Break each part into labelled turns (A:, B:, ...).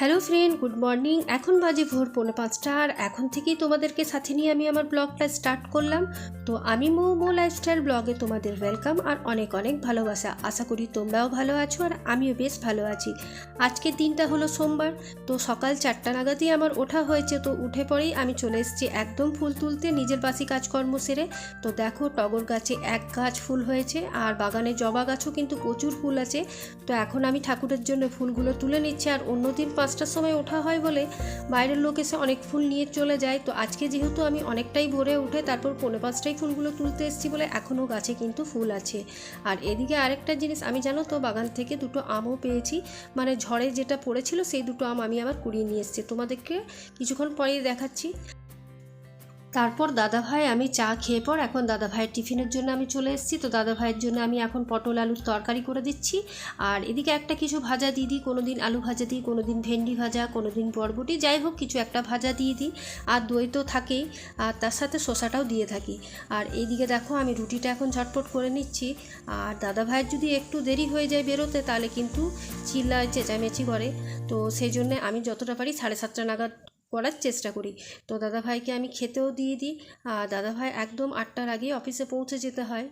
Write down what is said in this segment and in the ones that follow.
A: Hello friend, good morning. এখন বাজে ভোর পৌনে পাঁচটা, আর এখন থেকেই তোমাদেরকে সাথে নিয়ে আমি আমার ব্লগটা স্টার্ট করলাম। তো আমি মো মো লাইফস্টাইল ব্লগে তোমাদের ওয়েলকাম আর অনেক অনেক ভালোবাসা। আশা করি তোমরাও ভালো আছো আর আমিও বেশ ভালো আছি। আজকের দিনটা হলো সোমবার, তো সকাল চারটা নাগাদই আমার ওঠা হয়েছে, তো উঠে পরেই আমি চলে এসেছি একদম ফুল তুলতে নিজের বাসি কাজকর্ম সেরে। তো দেখো টগর গাছে এক গাছ ফুল হয়েছে, আর বাগানে জবা গাছও কিন্তু প্রচুর ফুল আছে। তো এখন আমি ঠাকুরের জন্য ফুলগুলো তুলে নিচ্ছি, আর অন্যদিন পাঁচটার সময় ওঠা হয় বলে বাইরের লোক এসে অনেক ফুল নিয়ে চলে যায়। তো আজকে যেহেতু আমি অনেকটাই ভরে উঠে তারপর পৌনে পাঁচটাই ফুলগুলো তুলতে এসেছি বলে এখনও গাছে কিন্তু ফুল আছে। আর এদিকে আরেকটা জিনিস, আমি জানো তো বাগান থেকে দুটো আমও পেয়েছি। মানে ঝড়ে যেটা পড়েছিল সেই দুটো আম আমি আবার কুড়িয়ে নিয়ে এসেছি। তোমাদেরকে কিছুক্ষণ পরেই দেখাচ্ছি। তারপর দাদা ভাই আমি চা খেয়ে পর এখন দাদা ভাইয়ের টিফিনের জন্য আমি চলে এসেছি। তো দাদা ভাইয়ের জন্য আমি এখন পটল আলুর তরকারি করে দিচ্ছি। আর এদিকে একটা কিছু ভাজা দিয়ে দিই। কোনো দিন আলু ভাজা দিই কোনো দিন ভেন্ডি ভাজা কোনো দিন বরবটি। যাই হোক, কিছু একটা ভাজা দিয়ে দিই। আর দই তো থাকেই। আর তার সাথে শসাটাও দিয়ে থাকি। আর এইদিকে দেখো, আমি রুটিটা এখন ঝটপট করে নিচ্ছি। আর দাদা ভাইয়ের যদি একটু দেরি হয়ে যায় বেরোতে, তাহলে কিন্তু চিল্লায় চেঁচামেচি করে। তো সেই জন্য আমি যতটা পারি সাড়ে সাতটা নাগাদ করার চেষ্টা করি। তো দাদাভাইকে আমি খেতেও দিয়ে দিই। আর দাদাভাই একদম আটটার আগেই অফিসে পৌঁছে যেতে হয়।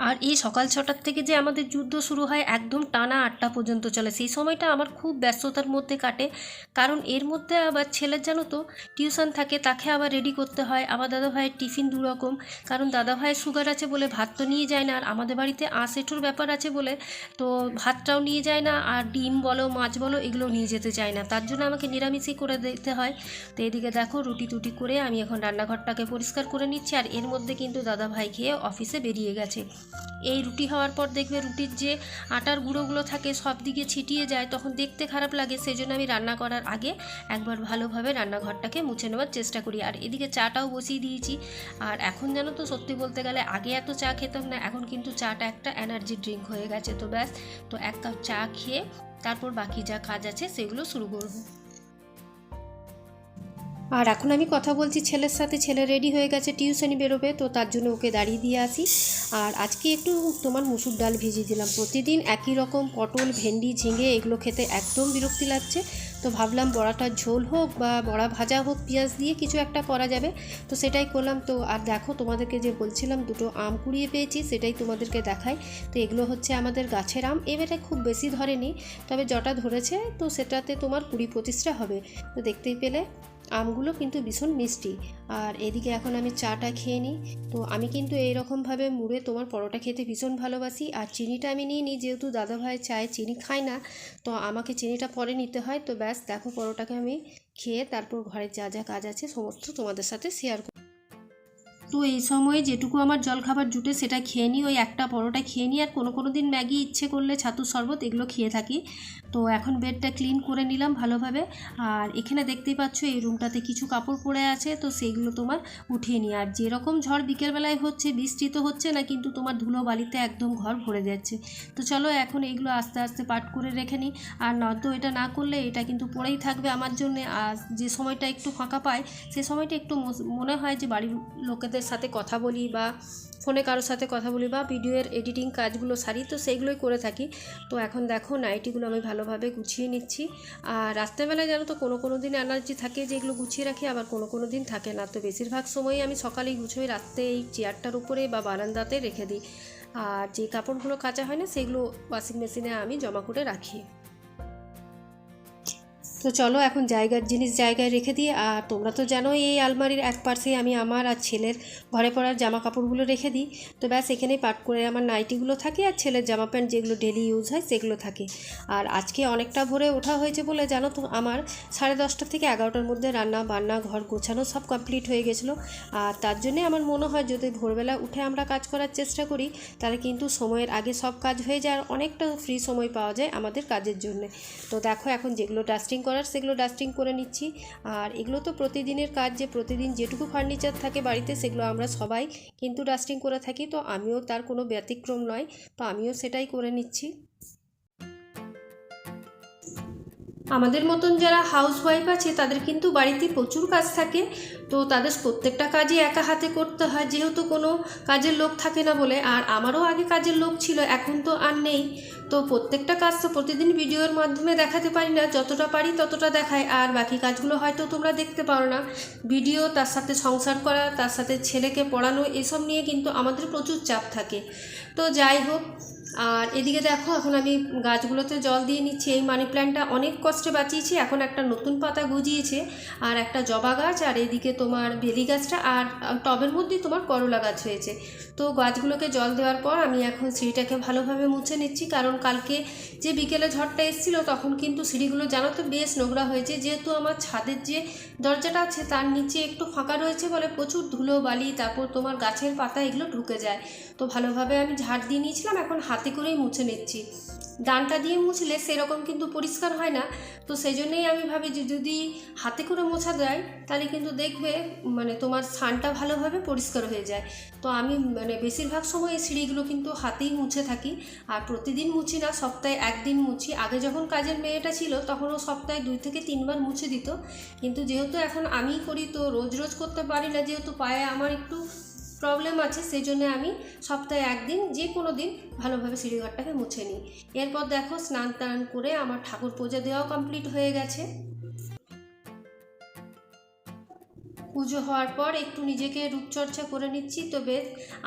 A: আর এই সকাল ছটার থেকে যে আমাদের যুদ্ধ শুরু হয় একদম টানা আটটা পর্যন্ত চলে। সেই সময়টা আমার খুব ব্যস্ততার মধ্যে কাটে। কারণ এর মধ্যে আবার ছেলের জানো তো, টিউশন থাকে, তাকে আবার রেডি করতে হয়। আমার দাদা ভাইয়ের টিফিন দু রকম কারণ দাদা ভাইয়ের সুগার আছে বলে ভাত তো নিয়ে যায় না। আর আমাদের বাড়িতে আঁশ এঁঠোর ব্যাপার আছে বলে তো ভাতটাও নিয়ে যায় না। আর ডিম বলো, মাছ বলো, এগুলো নিয়ে যেতে চায় না। তার জন্য আমাকে নিরামিষই করে দিতে হয়। তো এদিকে দেখো, রুটি টুটি করে আমি এখন রান্নাঘরটাকে পরিষ্কার করে নিচ্ছি। আর এর মধ্যে কিন্তু দাদা ভাই খেয়ে অফিসে বেরিয়ে গেছে। এই রুটি হওয়ার পর দেখবে রুটির যে আটার গুঁড়োগুলো থাকে সব দিকে ছিটিয়ে যায়, তখন দেখতে খারাপ লাগে। সেই জন্য আমি রান্না করার আগে একবার ভালোভাবে রান্নাঘরটাকে মুছে নেওয়ার চেষ্টা করি। আর এদিকে চাটাও বসিয়ে দিয়েছি। আর এখন জানো তো, সত্যি বলতে গেলে আগে এত চা খেতাম না, এখন কিন্তু চাটা একটা এনার্জি ড্রিঙ্ক হয়ে গেছে। তো ব্যাস, তো এক কাপ চা খেয়ে তারপর বাকি যা কাজ আছে সেগুলো শুরু করব। আর এখন আমি কথা বলছি ছেলের সাথে। ছেলে রেডি হয়ে গেছে টিউশনি বেরোবে, তো তার জন্য ওকে দাঁড়িয়ে দিয়ে আসি। আর আজকে একটু তোমার মুসুর ডাল ভিজিয়ে দিলাম। প্রতিদিন একই রকম পটল, ভেন্ডি, ঝিঙে এগুলো খেতে একদম বিরক্তি লাগছে। তো ভাবলাম বড়াটার ঝোল হোক বা বড়া ভাজা হোক, পেঁয়াজ দিয়ে কিছু একটা করা যাবে। তো সেটাই করলাম। তো আর দেখো তোমাদেরকে যে বলছিলাম দুটো আম কুড়িয়ে পেয়েছি, সেটাই তোমাদেরকে দেখাই। তো এগুলো হচ্ছে আমাদের গাছের আম। এবারে খুব বেশি ধরেনি, তবে যটা ধরেছে, তো সেটাতে তোমার কুড়ি পঁচিশটা হবে। তো দেখতেই পেলে। আমগুলো কিন্তু ভীষণ মিষ্টি। আর এদিকে এখন আমি চাটা খেয়ে নিই। তো আমি কিন্তু এইরকমভাবে মুড়ে তোমার পরোটা খেতে ভীষণ ভালোবাসি। আর চিনিটা আমি নিয়ে নিই, যেহেতু দাদাভাই চায়, চিনি খায় না, তো আমাকে চিনিটা পরে নিতে হয়। তো ব্যাস, দেখো পরোটাকে আমি খেয়ে তারপর ঘরে যা যা কাজ আছে, সমস্ত তোমাদের সাথে শেয়ার করি তো এই সময়ে যেটুকু আমার জলখাবার জুটে সেটা খেয়ে নিই, ওই একটা পরোটা খেয়ে নিই, আর কোনো কোনো দিন ম্যাগি ইচ্ছে করলে ছাতুর শরবত এগুলো খেয়ে থাকি। তো এখন বেডটা ক্লিন করে নিলাম ভালোভাবে, আর এখানে দেখতেই পাচ্ছ এই রুমটাতে কিছু কাপড় পরে আছে, তো সেইগুলো তোমার উঠিয়ে নিই। আর যেরকম ঝড় বিকেলবেলায় হচ্ছে, বৃষ্টি তো হচ্ছে না, কিন্তু তোমার ধুলো বালিতে একদম ঘর ভরে যাচ্ছে। তো চলো এখন এইগুলো আস্তে আস্তে পাট করে রেখে নিই, আর নয়তো এটা না করলে এটা কিন্তু পড়েই থাকবে আমার জন্য। আর যে সময়টা একটু ফাঁকা পায়, সে সময়টা একটু মনে হয় যে বাড়ির লোকেদের সাথে কথা বলি বা ফোনে কারোর সাথে কথা বলি বা ভিডিওর এডিটিং কাজগুলো সারি, তো সেইগুলোই করে থাকি। তো এখন দেখো নাইটিগুলো আমি ভালোভাবে গুছিয়ে নিচ্ছি। আর রাত্রেবেলায় জানো তো কোনো কোনো দিন এনার্জি থাকে যে এগুলো গুছিয়ে রাখি, আবার কোনো কোনো দিন থাকে না। তো বেশিরভাগ সময়ই আমি সকালেই গুছোই, রাত্রে এই চেয়ারটার উপরে বা বারান্দাতে রেখে দিই। আর যে কাপড়গুলো কাচা হয় না, সেগুলো ওয়াশিং মেশিনে আমি জমা করে রাখি। তো চলো এখন জায়গার জিনিস জায়গায় রেখে দিই। আর তোমরা তো জানো এই আলমারির এক পার্শ্বেই আমি আমার আর ছেলের ঘরে পড়ার জামা কাপড়গুলো রেখে দিই। তো ব্যাস, এখানেই পাট করে আমার নাইটিগুলো থাকে আর ছেলের জামা প্যান্ট যেগুলো ডেলি ইউজ হয় সেগুলো থাকে। আর আজকে অনেকটা ভোরে ওঠা হয়েছে বলে জানো তো, আমার সাড়ে দশটা থেকে এগারোটার মধ্যে রান্না, বান্না, ঘর গোছানো সব কমপ্লিট হয়ে গেছিল। আর তার জন্যে আমার মনে হয় যদি ভোরবেলা উঠে আমরা কাজ করার চেষ্টা করি, তাহলে কিন্তু সময়ের আগে সব কাজ হয়ে যায় আর অনেকটা ফ্রি সময় পাওয়া যায় আমাদের কাজের জন্য। তো দেখো এখন যেগুলো ডাস্টিং করার সেগুলো ডাস্টিং করে নিচ্ছি। আর এগুলো তো প্রতিদিনের কাজ যে প্রতিদিন যেটুকু ফার্নিচার থাকে বাড়িতে সেগুলো আমরা সবাই কিন্তু ডাস্টিং করে থাকি। তো আমিও তার কোনো ব্যতিক্রম নয়। তো আমিও সেটাই করে নিচ্ছি। আমাদের মতন যারা হাউস ওয়াইফ আছে, তাদের কিন্তু বাড়িতে প্রচুর কাজ থাকে। তো তাদের প্রত্যেকটা কাজই একা হাতে করতে হয়, যেহেতু কোনো কাজের লোক থাকে না বলে। আর আমারও আগে কাজের লোক ছিল, এখন তো আর নেই। তো প্রত্যেকটা কাজ তো প্রতিদিন ভিডিওর মাধ্যমে দেখাতে পারি না, যতটা পারি ততটা দেখাই। আর বাকি কাজগুলো হয়তো তোমরা দেখতে পারো না। ভিডিও, তার সাথে সংসার করা, তার সাথে ছেলেকে পড়ানো, এসব নিয়ে কিন্তু আমাদের প্রচুর চাপ থাকে। তো যাই হোক আর এদিকে দেখো, এখন আমি গাছগুলোতে জল দিয়ে নিচ্ছি। এই মানি প্ল্যান্টটা অনেক কষ্টে বাঁচিয়েছি, এখন একটা নতুন পাতা গজিয়েছে। আর একটা জবা গাছ, আর এদিকে তোমার বেলি গাছটা, আর টবের মধ্যেই তোমার করলা গাছ হয়েছে। তো গাছগুলোকে জল দেওয়ার পর আমি এখন সিঁড়িটাকে ভালোভাবে মুছে নিচ্ছি। কারণ কালকে যে বিকেলে ঝড়টা এসেছিল, তখন কিন্তু সিঁড়িগুলো জানো তো বেশ নোংরা হয়েছে। যেহেতু আমার ছাদের যে দরজাটা আছে, তার নিচে একটু ফাঁকা রয়েছে বলে প্রচুর ধুলো, বালি, তারপর তোমার গাছের পাতা এগুলো ঢুকে যায়। তো ভালোভাবে আমি ঝাড় দিয়ে নিয়েছিলাম, এখন হাতে করেই মুছে নিচ্ছি। ডানটা দিয়ে মুছলে সেরকম কিন্তু পরিষ্কার হয় না। তো সেই জন্যেই আমি ভাবি যে যদি হাতে করে মোছা যায়, তাহলে কিন্তু দেখবে মানে তোমার স্থানটা ভালোভাবে পরিষ্কার হয়ে যায়। তো আমি মানে বেশিরভাগ সময় এই সিঁড়িগুলো কিন্তু হাতেই মুছে থাকি। আর প্রতিদিন মুছি না, সপ্তাহে একদিন মুছি। আগে যখন কাজের মেয়েটা ছিল তখন ও সপ্তাহে দুই থেকে তিনবার মুছে দিত। কিন্তু যেহেতু এখন আমিই করি, তো রোজ রোজ করতে পারি না। যেহেতু পায়ে আমার একটু প্রবলেম আছে সেই জন্য আমি সপ্তাহে একদিন যে কোনো দিন ভালোভাবে সিঁড়িঘরটাকে মুছে নিই। এরপর দেখো স্নান টান করে আমার ঠাকুর পূজা দেওয়াও কমপ্লিট হয়ে গেছে। পুজো হওয়ার পর একটু নিজেকে রূপচর্চা করে নিচ্ছি। তবে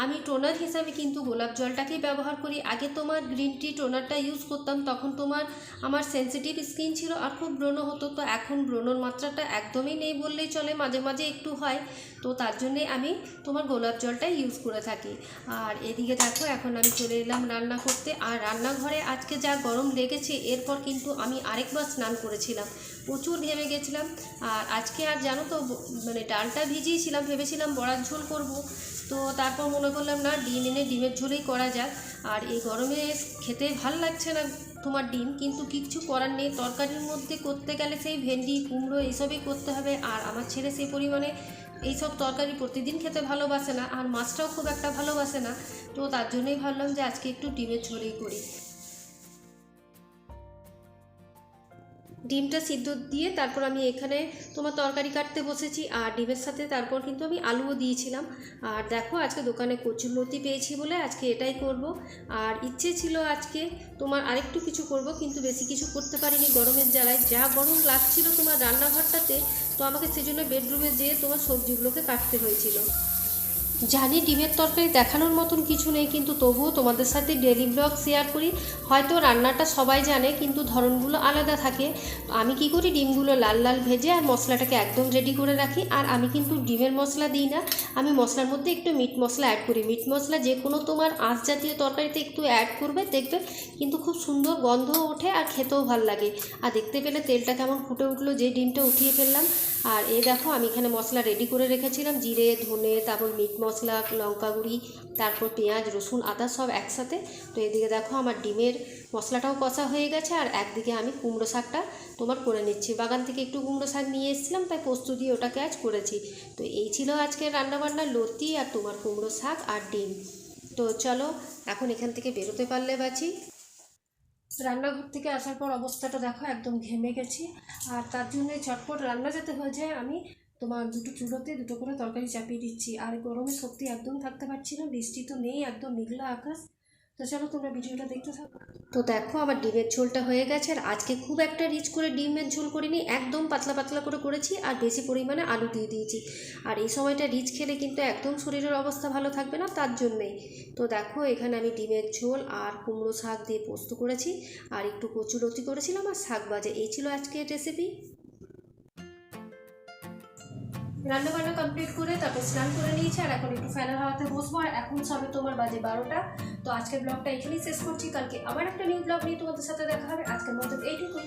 A: আমি টোনার হিসাবে কিন্তু গোলাপ জলটাকেই ব্যবহার করি। আগে তোমার গ্রিন টি টোনারটা ইউজ করতাম, তখন তোমার আমার সেন্সিটিভ স্কিন ছিল আর খুব ব্রণ হতো। তো এখন ব্রণর মাত্রাটা একদমই নেই বললেই চলে, মাঝে মাঝে একটু হয়। তো তার জন্যে আমি তোমার গোলাপ জলটাই ইউজ করে থাকি। আর এদিকে দেখো, এখন আমি চলে এলাম রান্না করতে। আর রান্নাঘরে আজকে যা গরম লেগেছে, এরপর কিন্তু আমি আরেকবার স্নান করেছিলাম। প্রচুর ঘেমে গেছিলাম। আর আজকে আর জানো তো মানে ডালটা ভিজিয়েছিলাম ভেবেছিলাম বড়ার ঝোল করব। তো তারপর মনে করলাম, না, ডিম এনে ডিমের ঝোলেই করা যাক। আর এই গরমে খেতে ভালো লাগছে না তোমার ডিম, কিন্তু কিচ্ছু করার নেই। তরকারির মধ্যে করতে গেলে সেই ভেন্ডি, কুমড়ো, এইসবই করতে হবে। আর আমার ছেলে সেই পরিমাণে এইসব তরকারি প্রতিদিন খেতে ভালোবাসে না, আর মাছটাও খুব একটা ভালোবাসে না। তো তার জন্যই ভাবলাম যে আজকে একটু ডিমের ঝোলেই করি। ডিমটা সিদ্ধ দিয়ে তারপর আমি এখানে তোমার তরকারি কাটতে বসেছি, আর ডিমের সাথে তারপর কিন্তু আমি আলুও দিয়েছিলাম। আর দেখো আজকে দোকানে কচুর লতি পেয়েছি বলে আজকে এটাই করব। আর ইচ্ছে ছিল আজকে তোমার আরেকটু কিছু করব, কিন্তু বেশি কিছু করতে পারিনি গরমের জ্বালায়। যা গরম লাগছিল তোমার রান্নাঘরটাতে, তো আমাকে সেজন্য বেডরুমে যেয়ে তোমার সবজিগুলোকে কাটতে হয়েছিল। জানি ডিমের তরকারি দেখানোর মতন কিছু নেই, কিন্তু তবুও তোমাদের সাথে ডেলি ব্লগ শেয়ার করি। হয়তো রান্নাটা সবাই জানে, কিন্তু ধরনগুলো আলাদা থাকে। আমি কি করি, ডিমগুলো লাল লাল ভেজে আর মশলাটাকে একদম রেডি করে রাখি। আর আমি কিন্তু ডিমের মশলা দিই না। আমি মশলার মধ্যে একটু মিট মশলা অ্যাড করি। মিট মশলা যে কোনো তোমার আঁশ জাতীয় তরকারিতে একটু অ্যাড করবে, দেখবে কিন্তু খুব সুন্দর গন্ধ ওঠে আর খেতেও ভালো লাগে। আর দেখতে পেলে তেলটা কেমন ফুটে উঠল যে ডিমটা উঠিয়ে ফেললাম। আর এই দেখো, আমি এখানে মশলা রেডি করে রেখেছিলাম, জিরে, ধনে, তারপর মিট মশলা, লঙ্কা গুঁড়ি, তারপর পেঁয়াজ, রসুন, আদা সব একসাথে। তো এদিকে দেখো, আমার ডিমের মশলাটাও কষা হয়ে গেছে, আর একদিকে আমি কুমড়ো শাকটা তোমার করে নিচ্ছি। বাগান থেকে একটু কুমড়ো শাক নিয়ে এসেছিলাম, তাই পোস্ত দিয়ে ওটাকে আজ করেছি। তো এই ছিল আজকে রান্নাবান্না, লতি আর তোমার কুমড়ো শাক আর ডিম। তো চলো, এখন এখান থেকে বেরোতে পারলে বাঁচি রান্নাঘর থেকে আসার পর অবস্থাটা দেখো একদম ঘেমে গেছি। আর তার জন্য ঝটপট রান্না যাতে হয়ে যায়, আমি তোমার দুটো চুলোতে দুটো করে তরকারি চাপিয়ে দিচ্ছি। আর গরমে সত্যি একদম থাকতে পারছি না, বৃষ্টি তো নেই, একদম মেঘলা আকাশ। তো চলো তোমরা ভিডিওটা দেখতে থাকো। তো দেখো আমার ডিমের ঝোলটা হয়ে গেছে। আর আজকে খুব একটা রিচ করে ডিমের ঝোল করিনি, একদম পাতলা পাতলা করে করেছি আর বেশি পরিমাণে আলু দিয়ে দিয়েছি। আর এই সময়টা রিচ খেলে কিন্তু একদম শরীরের অবস্থা ভালো থাকবে না তার জন্যেই। তো দেখো, এখানে আমি ডিমের ঝোল আর কুমড়ো শাক দিয়ে পোস্ত করেছি আর একটু কচু লতি করেছিলাম আর শাক ভাজা। এই ছিল আজকের রেসিপি রান্না বান্না কমপ্লিট করে তারপর স্নান করে নিয়েছি, আর এখন একটু ফ্যানের হাওয়াতে বসবো, আর এখন সবে তোমার বাজে বারোটা। তো আজকের ব্লগটা এখানেই শেষ করছি, কালকে আবার একটা নিউ ব্লগ নিয়ে তোমাদের সাথে দেখা হবে। আজকের মতো এইটুকুই।